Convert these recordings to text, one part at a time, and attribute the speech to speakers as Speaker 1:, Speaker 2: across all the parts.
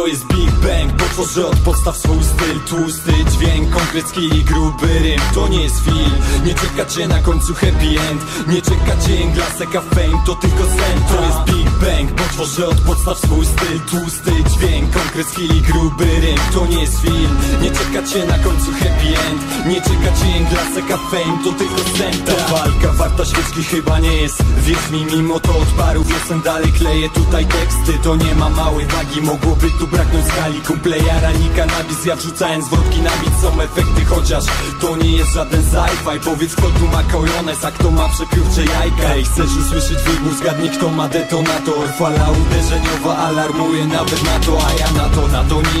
Speaker 1: To jest Big Bang, bo tworzę od podstaw swój styl. Tłusty dźwięk, konkrecki i gruby rym. To nie jest film, nie czeka cię na końcu happy end. Nie czeka cię glaseka fame, to tylko sen. To jest Big Bang, bo tworzę od podstaw swój styl. Tłusty dźwięk, konkrecki i gruby rym. To nie jest film, nie czeka cię na końcu happy end. Nie czeka cię glaseka fame, to tylko sen Ta walka warta świeczki chyba nie jest. Wierz mi, mimo to od paru wiosen dalej kleję tutaj teksty. To nie ma małej wagi, mogłoby tu braknąć skali. Kumple jarani kanabis, ja wrzucałem zwrotki na bit Są efekty, chociaż to nie jest żaden sci-fi. Powiedz kto tu ma kojones, a kto ma przepiórcze jajka? Ej, chcesz usłyszeć wybuch, zgadnij kto ma detonator. Fala uderzeniowa alarmuje nawet na to A ja na to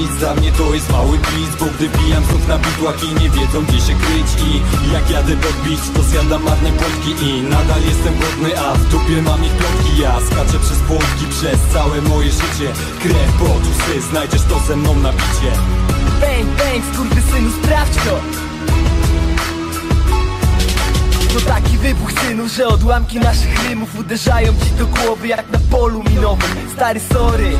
Speaker 1: nic, dla mnie to jest mały blitz Bo gdy bijam znów na bitłach i nie wiedzą gdzie się kryć I jak jadę podbić, to zjadam marne płotki I nadal jestem głodny, a w dupie mam ich plotki. Ja skaczę przez płotki przez całe moje życie Krew, pot, łzy, znajdziesz to ze mną na bicie.
Speaker 2: Bang, bang, skurwysynu, sprawdź To że odłamki naszych rymów Uderzają ci do głowy jak na polu minowym. Stary sorry,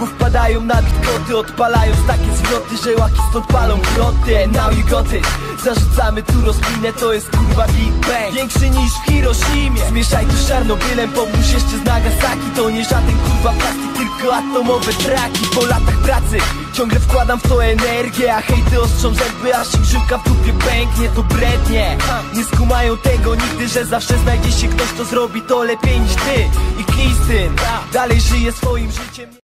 Speaker 2: bo wpadają na bit koty Odpalając takie zwroty, że łaki stąd palą kroty Now you got it Zarzucamy tu rozminę, to jest kurwa Big Bang. Większy niż w Hiroshimie. Zmieszaj tu z Czarnobylem, pomóż jeszcze z Nagasaki. To nie żaden kurwa plastik, tylko atomowe traki. Po latach pracy ciągle wkładam w to energię A hejty ostrzą zęby, aż im żyłka w dupie pęknie To brednie, nie skumają tego nigdy Że zawsze znajdzie się ktoś, kto zrobi to lepiej niż ty I tym, dalej żyje swoim życiem